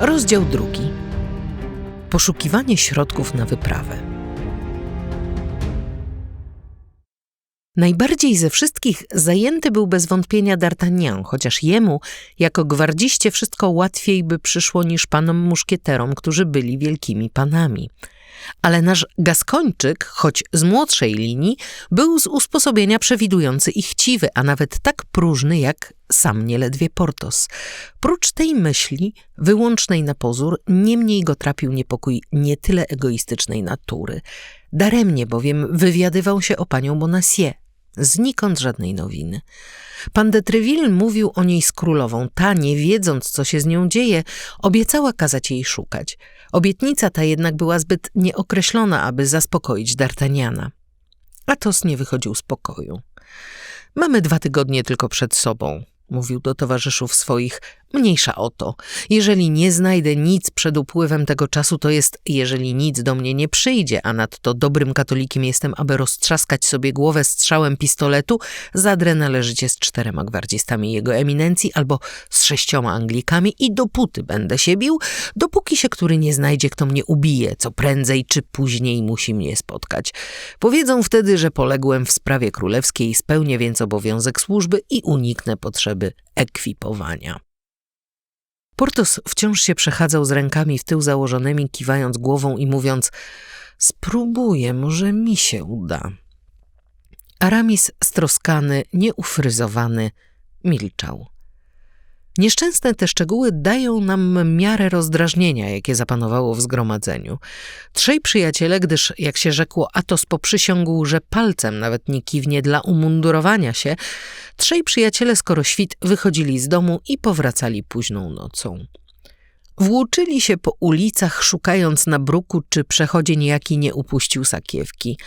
Rozdział drugi. Poszukiwanie środków na wyprawę. Najbardziej ze wszystkich zajęty był bez wątpienia D'Artagnan, chociaż jemu, jako gwardziście, wszystko łatwiej by przyszło niż panom muszkieterom, którzy byli wielkimi panami. Ale nasz Gaskończyk, choć z młodszej linii, był z usposobienia przewidujący i chciwy, a nawet tak próżny jak sam nieledwie Portos. Prócz tej myśli, wyłącznej na pozór, niemniej go trapił niepokój nie tyle egoistycznej natury. Daremnie bowiem wywiadywał się o panią Bonacieux, Znikąd żadnej nowiny. Pan de Treville mówił o niej z królową. Ta, nie wiedząc, co się z nią dzieje, obiecała kazać jej szukać. Obietnica ta jednak była zbyt nieokreślona, aby zaspokoić D'Artagnana. Atos nie wychodził z pokoju. Mamy dwa tygodnie tylko przed sobą, mówił do towarzyszów swoich, mniejsza o to. Jeżeli nie znajdę nic przed upływem tego czasu, to jest, jeżeli nic do mnie nie przyjdzie, a nadto dobrym katolikiem jestem, aby roztrzaskać sobie głowę strzałem pistoletu, zadrę należycie z czterema gwardzistami jego eminencji albo z sześcioma Anglikami i dopóty będę się bił, dopóki się który nie znajdzie, kto mnie ubije, co prędzej czy później musi mnie spotkać. Powiedzą wtedy, że poległem w sprawie królewskiej, spełnię więc obowiązek służby i uniknę potrzeby ekwipowania. Portos wciąż się przechadzał z rękami w tył założonymi, kiwając głową i mówiąc: Spróbuję, może mi się uda. Aramis, stroskany, nieufryzowany, milczał. Nieszczęsne te szczegóły dają nam miarę rozdrażnienia, jakie zapanowało w zgromadzeniu. Trzej przyjaciele, gdyż, jak się rzekło, Atos poprzysiągł, że palcem nawet nie kiwnie dla umundurowania się, trzej przyjaciele, skoro świt, wychodzili z domu i powracali późną nocą. Włóczyli się po ulicach, szukając na bruku, czy przechodzień jaki nie upuścił sakiewki.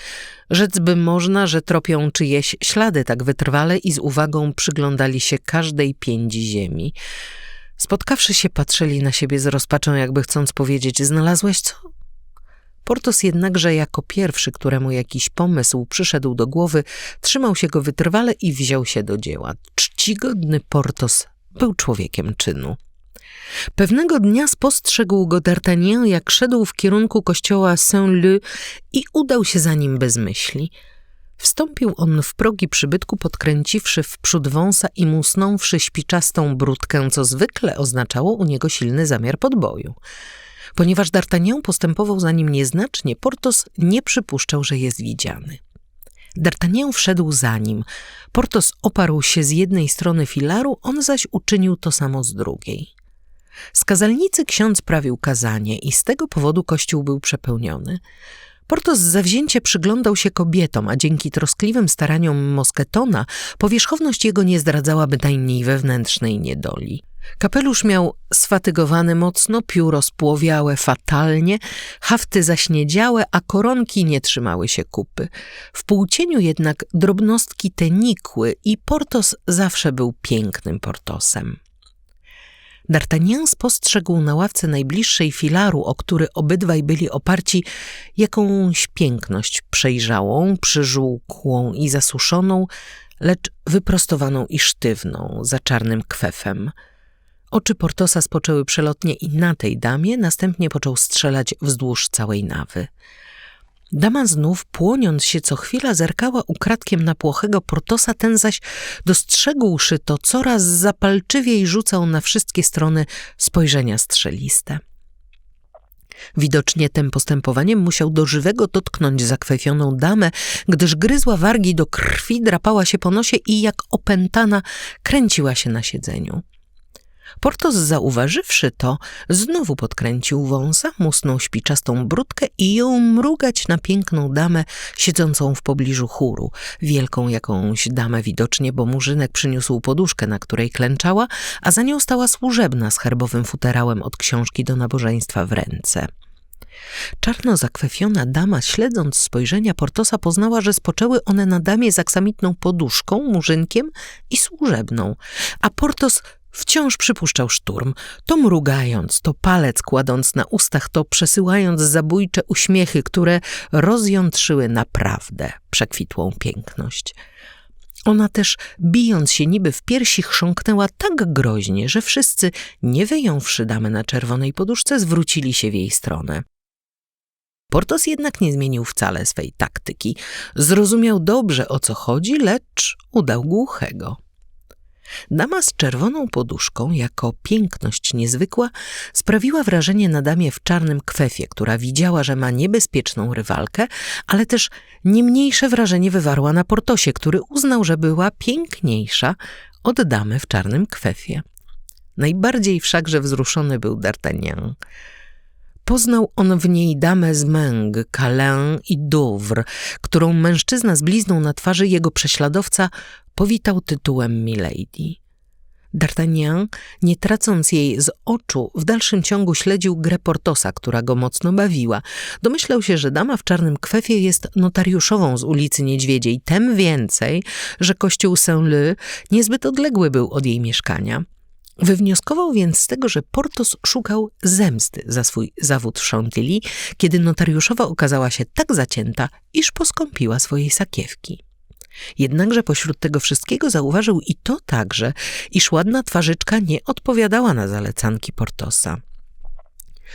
Rzec by można, że tropią czyjeś ślady tak wytrwale i z uwagą przyglądali się każdej piędzi ziemi. Spotkawszy się, patrzyli na siebie z rozpaczą, jakby chcąc powiedzieć: Znalazłeś co? Portos jednakże, jako pierwszy, któremu jakiś pomysł przyszedł do głowy, trzymał się go wytrwale i wziął się do dzieła. Czcigodny Portos był człowiekiem czynu. Pewnego dnia spostrzegł go D'Artagnan, jak szedł w kierunku kościoła Saint-Leu i udał się za nim bez myśli. Wstąpił on w progi przybytku, podkręciwszy w przód wąsa i musnąwszy śpiczastą brudkę, co zwykle oznaczało u niego silny zamiar podboju. Ponieważ D'Artagnan postępował za nim nieznacznie, Portos nie przypuszczał, że jest widziany. D'Artagnan wszedł za nim. Portos oparł się z jednej strony filaru, on zaś uczynił to samo z drugiej. Z kazalnicy ksiądz prawił kazanie i z tego powodu kościół był przepełniony. Portos zawzięcie przyglądał się kobietom, a dzięki troskliwym staraniom Mosketona powierzchowność jego nie zdradzała bynajmniej wewnętrznej niedoli. Kapelusz miał sfatygowany mocno, pióro spłowiałe fatalnie, hafty zaśniedziałe, a koronki nie trzymały się kupy. W półcieniu jednak drobnostki te nikły i Portos zawsze był pięknym Portosem. D'Artagnan spostrzegł na ławce najbliższej filaru, o który obydwaj byli oparci, jakąś piękność przejrzałą, przyżółkłą i zasuszoną, lecz wyprostowaną i sztywną, za czarnym kwefem. Oczy Portosa spoczęły przelotnie i na tej damie, następnie począł strzelać wzdłuż całej nawy. Dama znów, płoniąc się co chwila, zerkała ukradkiem na płochego Portosa, ten zaś, dostrzegłszy to, coraz zapalczywiej rzucał na wszystkie strony spojrzenia strzeliste. Widocznie tym postępowaniem musiał do żywego dotknąć zakwefioną damę, gdyż gryzła wargi do krwi, drapała się po nosie i jak opętana kręciła się na siedzeniu. Portos zauważywszy to, znowu podkręcił wąsa, musnął śpiczastą brudkę i jął mrugać na piękną damę siedzącą w pobliżu chóru, wielką jakąś damę widocznie, bo murzynek przyniósł poduszkę, na której klęczała, a za nią stała służebna z herbowym futerałem od książki do nabożeństwa w ręce. Czarno zakwefiona dama, śledząc spojrzenia Portosa, poznała, że spoczęły one na damie z aksamitną poduszką, murzynkiem i służebną, a Portos Wciąż przypuszczał szturm, to mrugając, to palec kładąc na ustach, to przesyłając zabójcze uśmiechy, które rozjątrzyły naprawdę przekwitłą piękność. Ona też, bijąc się niby w piersi, chrząknęła tak groźnie, że wszyscy, nie wyjąwszy damy na czerwonej poduszce, zwrócili się w jej stronę. Portos jednak nie zmienił wcale swej taktyki. Zrozumiał dobrze, o co chodzi, lecz udał głuchego. Dama z czerwoną poduszką, jako piękność niezwykła, sprawiła wrażenie na damie w czarnym kwefie, która widziała, że ma niebezpieczną rywalkę, ale też nie mniejsze wrażenie wywarła na Portosie, który uznał, że była piękniejsza od damy w czarnym kwefie. Najbardziej wszakże wzruszony był D'Artagnan. Poznał on w niej damę z Meng, Calais i Douvres, którą mężczyzna z blizną na twarzy jego prześladowca powitał tytułem Milady. D'Artagnan, nie tracąc jej z oczu, w dalszym ciągu śledził grę Portosa, która go mocno bawiła. Domyślał się, że dama w czarnym kwefie jest notariuszową z ulicy Niedźwiedziej, tem więcej, że kościół Saint-Leu niezbyt odległy był od jej mieszkania. Wywnioskował więc z tego, że Portos szukał zemsty za swój zawód w Chantilly, kiedy notariuszowa okazała się tak zacięta, iż poskąpiła swojej sakiewki. Jednakże pośród tego wszystkiego zauważył i to także, iż ładna twarzyczka nie odpowiadała na zalecanki Portosa.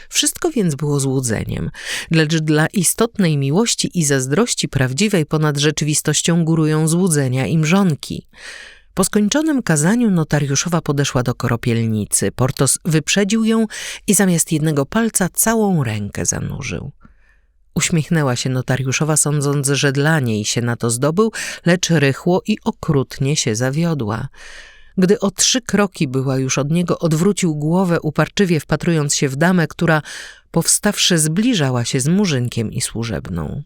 Wszystko więc było złudzeniem, lecz dla istotnej miłości i zazdrości prawdziwej ponad rzeczywistością górują złudzenia i mrzonki. Po skończonym kazaniu notariuszowa podeszła do koropielnicy. Portos wyprzedził ją i zamiast jednego palca całą rękę zanurzył. Uśmiechnęła się notariuszowa, sądząc, że dla niej się na to zdobył, lecz rychło i okrutnie się zawiodła. Gdy o trzy kroki była już od niego, odwrócił głowę, uparczywie wpatrując się w damę, która, powstawszy, zbliżała się z murzynkiem i służebną.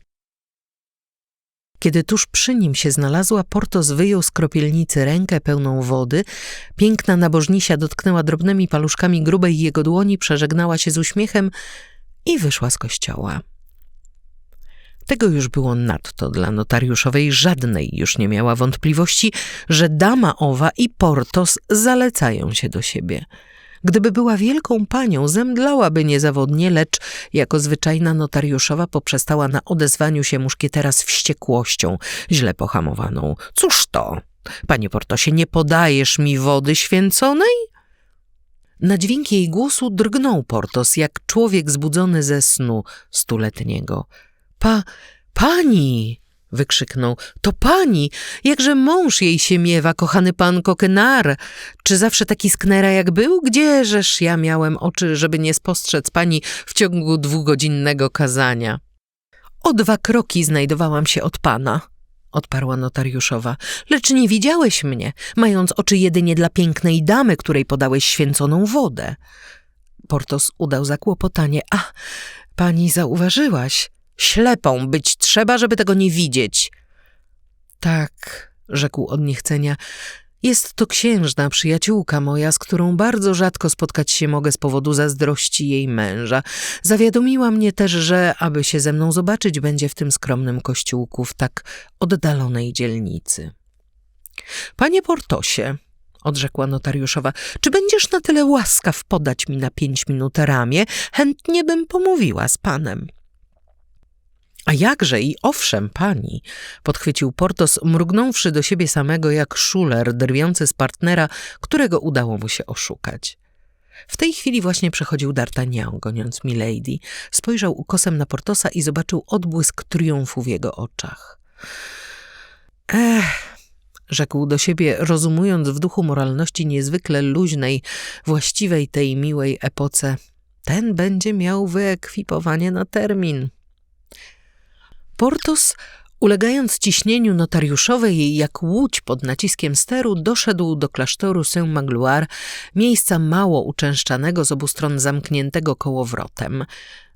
Kiedy tuż przy nim się znalazła, Portos wyjął z kropielnicy rękę pełną wody. Piękna nabożnisia dotknęła drobnymi paluszkami grubej jego dłoni, przeżegnała się z uśmiechem i wyszła z kościoła. Tego już było nadto dla notariuszowej, żadnej już nie miała wątpliwości, że dama owa i Portos zalecają się do siebie. Gdyby była wielką panią, zemdlałaby niezawodnie, lecz jako zwyczajna notariuszowa poprzestała na odezwaniu się muszkietera z wściekłością, źle pohamowaną. Cóż to? Panie Portosie, nie podajesz mi wody święconej? Na dźwięk jej głosu drgnął Portos, jak człowiek zbudzony ze snu stuletniego. Pa, pani! Wykrzyknął. To pani! Jakże mąż jej się miewa, kochany pan Kokenar! Czy zawsze taki sknera jak był? Gdzieżeż ja miałem oczy, żeby nie spostrzec pani w ciągu dwugodzinnego kazania? O dwa kroki znajdowałam się od pana, odparła notariuszowa. Lecz nie widziałeś mnie, mając oczy jedynie dla pięknej damy, której podałeś święconą wodę. Portos udał zakłopotanie. A, pani zauważyłaś? Ślepą być trzeba, żeby tego nie widzieć. Tak, rzekł od niechcenia. Jest to księżna przyjaciółka moja, z którą bardzo rzadko spotkać się mogę z powodu zazdrości jej męża. Zawiadomiła mnie też, że aby się ze mną zobaczyć, będzie w tym skromnym kościółku w tak oddalonej dzielnicy. Panie Portosie, odrzekła notariuszowa, czy będziesz na tyle łaskaw podać mi na pięć minut ramię? Chętnie bym pomówiła z panem. A jakże i owszem, pani, podchwycił Portos, mrugnąwszy do siebie samego jak szuler drwiący z partnera, którego udało mu się oszukać. W tej chwili właśnie przechodził D'Artagnan, goniąc Milady. Spojrzał ukosem na Portosa i zobaczył odbłysk triumfu w jego oczach. Ech, rzekł do siebie, rozumując w duchu moralności niezwykle luźnej, właściwej tej miłej epoce. Ten będzie miał wyekwipowanie na termin. Portos, ulegając ciśnieniu notariuszowej jak łódź pod naciskiem steru, doszedł do klasztoru Saint-Magloire, miejsca mało uczęszczanego z obu stron zamkniętego kołowrotem.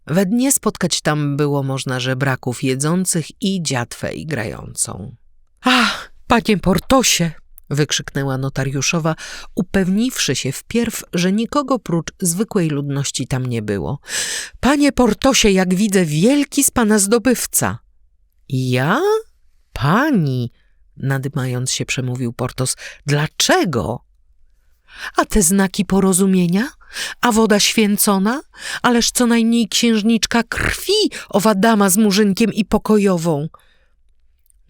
We dnie spotkać tam było można żebraków jedzących i dziatwę grającą. Ach, panie Portosie! wykrzyknęła notariuszowa, upewniwszy się wpierw, że nikogo prócz zwykłej ludności tam nie było. Panie Portosie, jak widzę, wielki z pana zdobywca. Ja? Pani, nadymając się przemówił Portos, dlaczego? A te znaki porozumienia? A woda święcona? Ależ co najmniej księżniczka krwi, owa dama z murzynkiem i pokojową.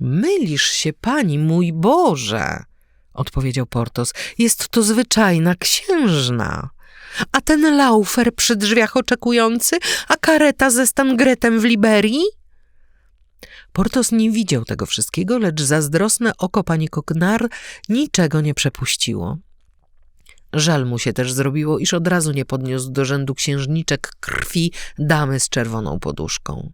Mylisz się, pani, mój Boże, odpowiedział Portos. Jest to zwyczajna księżna. A ten laufer przy drzwiach oczekujący, a kareta ze Stangretem w Liberii? Portos nie widział tego wszystkiego, lecz zazdrosne oko pani Koknar niczego nie przepuściło. Żal mu się też zrobiło, iż od razu nie podniósł do rzędu księżniczek krwi damy z czerwoną poduszką.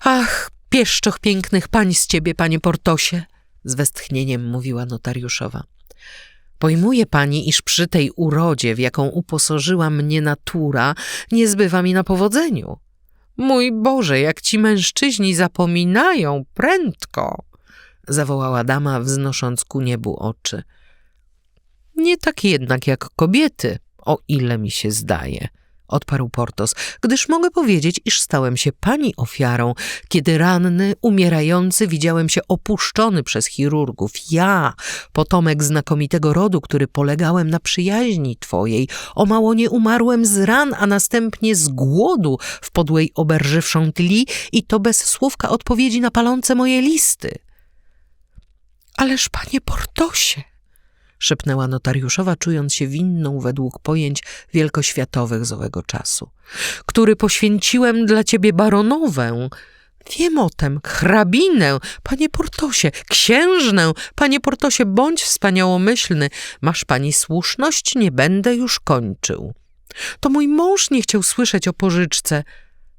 Ach, pieszczoch pięknych pań z ciebie, panie Portosie, z westchnieniem mówiła notariuszowa. Pojmuje pani, iż przy tej urodzie, w jaką uposorzyła mnie natura, nie zbywa mi na powodzeniu. Mój Boże, jak ci mężczyźni zapominają prędko! zawołała dama, wznosząc ku niebu oczy. Nie tak jednak jak kobiety, o ile mi się zdaje, odparł Portos, gdyż mogę powiedzieć, iż stałem się pani ofiarą, kiedy ranny, umierający widziałem się opuszczony przez chirurgów. Ja, potomek znakomitego rodu, który polegałem na przyjaźni twojej, o mało nie umarłem z ran, a następnie z głodu w podłej oberży w Chantilly i to bez słówka odpowiedzi na palące moje listy. Ależ, panie Portosie, szepnęła notariuszowa, czując się winną według pojęć wielkoświatowych z owego czasu. Który poświęciłem dla ciebie baronowę. Wiem o tem, hrabinę, panie Portosie, księżnę, panie Portosie, bądź wspaniałomyślny. Masz pani słuszność, nie będę już kończył. To mój mąż nie chciał słyszeć o pożyczce.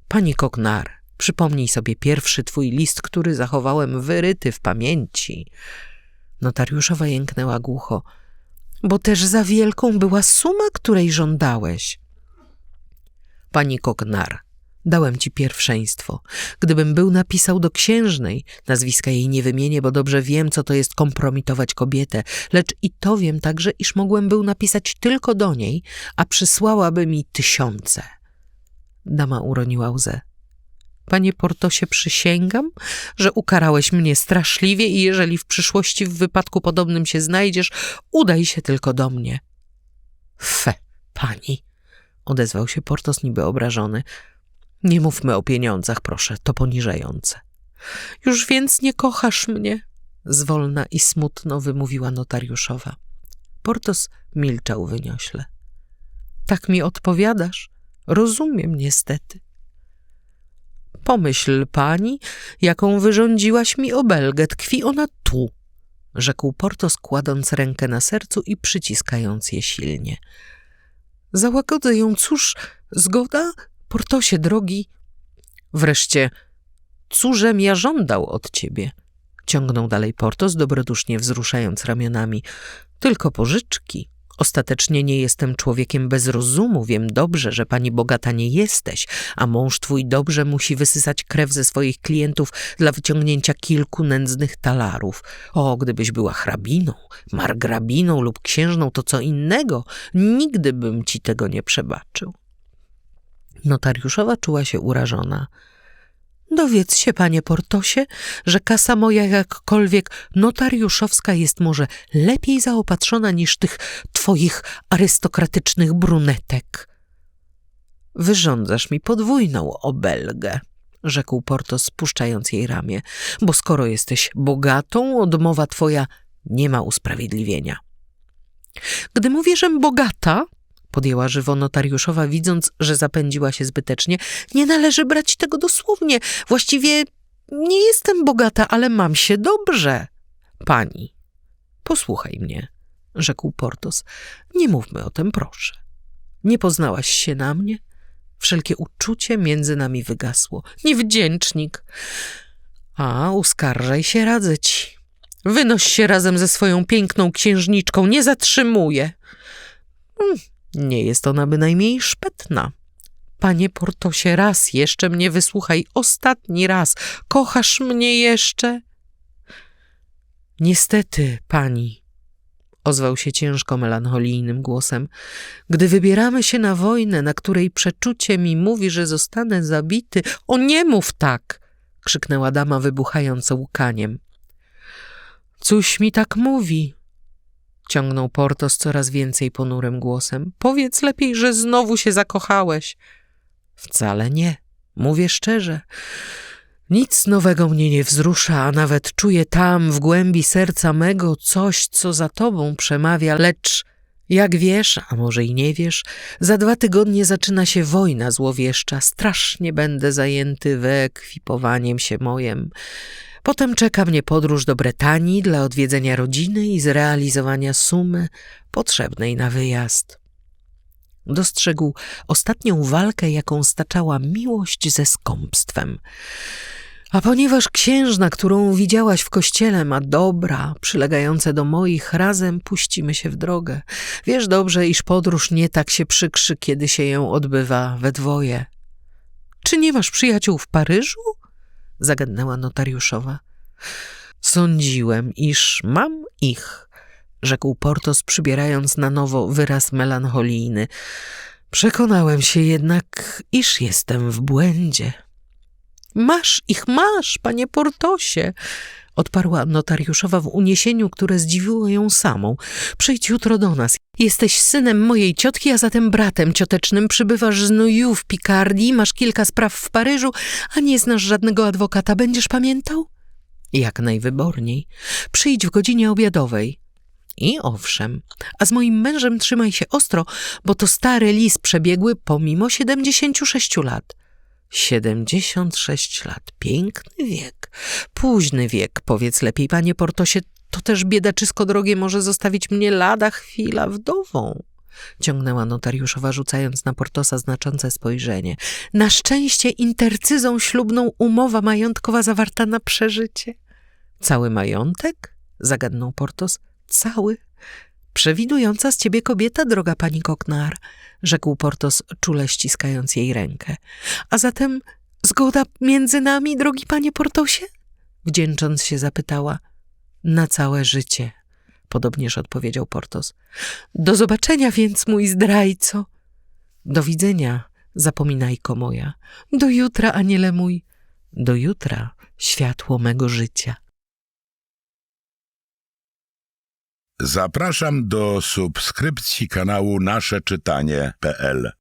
Pani Koknar, przypomnij sobie pierwszy twój list, który zachowałem wyryty w pamięci. Notariuszowa jęknęła głucho. Bo też za wielką była suma, której żądałeś. Pani Koknar, dałem ci pierwszeństwo. Gdybym był napisał do księżnej, nazwiska jej nie wymienię, bo dobrze wiem, co to jest kompromitować kobietę, lecz i to wiem także, iż mogłem był napisać tylko do niej, a przysłałaby mi tysiące. Dama uroniła łzę. Panie Portosie, przysięgam, że ukarałeś mnie straszliwie i jeżeli w przyszłości w wypadku podobnym się znajdziesz, udaj się tylko do mnie. Fe, pani, odezwał się Portos niby obrażony. Nie mówmy o pieniądzach, proszę, to poniżające. Już więc nie kochasz mnie, zwolna i smutno wymówiła notariuszowa. Portos milczał wyniośle. Tak mi odpowiadasz? Rozumiem niestety. Pomyśl pani, jaką wyrządziłaś mi obelgę, tkwi ona tu, rzekł Portos, kładąc rękę na sercu i przyciskając je silnie. Załagodzę ją, cóż, zgoda? Portosie, drogi. Wreszcie, cóżem ja żądał od ciebie? Ciągnął dalej Portos, dobrodusznie wzruszając ramionami. Tylko pożyczki. Ostatecznie nie jestem człowiekiem bez rozumu, wiem dobrze, że pani bogata nie jesteś, a mąż twój dobrze musi wysysać krew ze swoich klientów dla wyciągnięcia kilku nędznych talarów. O, gdybyś była hrabiną, margrabiną lub księżną, to co innego, nigdy bym ci tego nie przebaczył. Notariuszowa czuła się urażona. Dowiedz się, panie Portosie, że kasa moja jakkolwiek notariuszowska jest może lepiej zaopatrzona niż tych twoich arystokratycznych brunetek. Wyrządzasz mi podwójną obelgę, rzekł Portos, spuszczając jej ramię, bo skoro jesteś bogatą, odmowa twoja nie ma usprawiedliwienia. Gdy mówię, że bogata, podjęła żywo notariuszowa, widząc, że zapędziła się zbytecznie. Nie należy brać tego dosłownie. Właściwie nie jestem bogata, ale mam się dobrze. Pani, posłuchaj mnie, rzekł Portos. Nie mówmy o tym, proszę. Nie poznałaś się na mnie? Wszelkie uczucie między nami wygasło. Niewdzięcznik. A, uskarżaj się, radzę ci. Wynoś się razem ze swoją piękną księżniczką, nie zatrzymuję. Hmm, nie jest ona bynajmniej szpetna. Panie Portosie, raz jeszcze mnie wysłuchaj, ostatni raz. Kochasz mnie jeszcze? Niestety, pani, ozwał się ciężko melancholijnym głosem. Gdy wybieramy się na wojnę, na której przeczucie mi mówi, że zostanę zabity, o nie mów tak! krzyknęła dama, wybuchając łkaniem. Cóż mi tak mówi? Ciągnął Portos coraz więcej ponurym głosem. Powiedz lepiej, że znowu się zakochałeś. Wcale nie. Mówię szczerze. Nic nowego mnie nie wzrusza, a nawet czuję tam, w głębi serca mego, coś, co za tobą przemawia, lecz jak wiesz, a może i nie wiesz, za dwa tygodnie zaczyna się wojna złowieszcza. Strasznie będę zajęty wyekwipowaniem się mojem. Potem czeka mnie podróż do Bretanii dla odwiedzenia rodziny i zrealizowania sumy potrzebnej na wyjazd. Dostrzegł ostatnią walkę, jaką staczała miłość ze skąpstwem. A ponieważ księżna, którą widziałaś w kościele, ma dobra przylegające do moich, razem puścimy się w drogę. Wiesz dobrze, iż podróż nie tak się przykrzy, kiedy się ją odbywa we dwoje. Czy nie masz przyjaciół w Paryżu? Zagadnęła notariuszowa. Sądziłem, iż mam ich, rzekł Portos, przybierając na nowo wyraz melancholijny. Przekonałem się jednak, iż jestem w błędzie. Masz ich, masz, panie Portosie, odparła notariuszowa w uniesieniu, które zdziwiło ją samą. Przyjdź jutro do nas. Jesteś synem mojej ciotki, a zatem bratem ciotecznym. Przybywasz z Nuju w Pikardii, masz kilka spraw w Paryżu, a nie znasz żadnego adwokata. Będziesz pamiętał? Jak najwyborniej. Przyjdź w godzinie obiadowej. I owszem, a z moim mężem trzymaj się ostro, bo to stary lis przebiegły pomimo 76 lat. 76 lat, piękny wiek, późny wiek, powiedz lepiej, panie Portosie, to też biedaczysko drogie może zostawić mnie lada chwila wdową. Ciągnęła notariuszowa, rzucając na Portosa znaczące spojrzenie. Na szczęście intercyzą ślubną umowa majątkowa zawarta na przeżycie. Cały majątek? Zagadnął Portos. Cały. Przewidująca z ciebie kobieta, droga pani Koknar, rzekł Portos, czule ściskając jej rękę. A zatem zgoda między nami, drogi panie Portosie? Wdzięcząc się zapytała. Na całe życie, podobnież odpowiedział Portos. Do zobaczenia więc, mój zdrajco. Do widzenia, zapominajko moja. Do jutra, aniele mój. Do jutra, światło mego życia. Zapraszam do subskrypcji kanału Nasze Czytanie.pl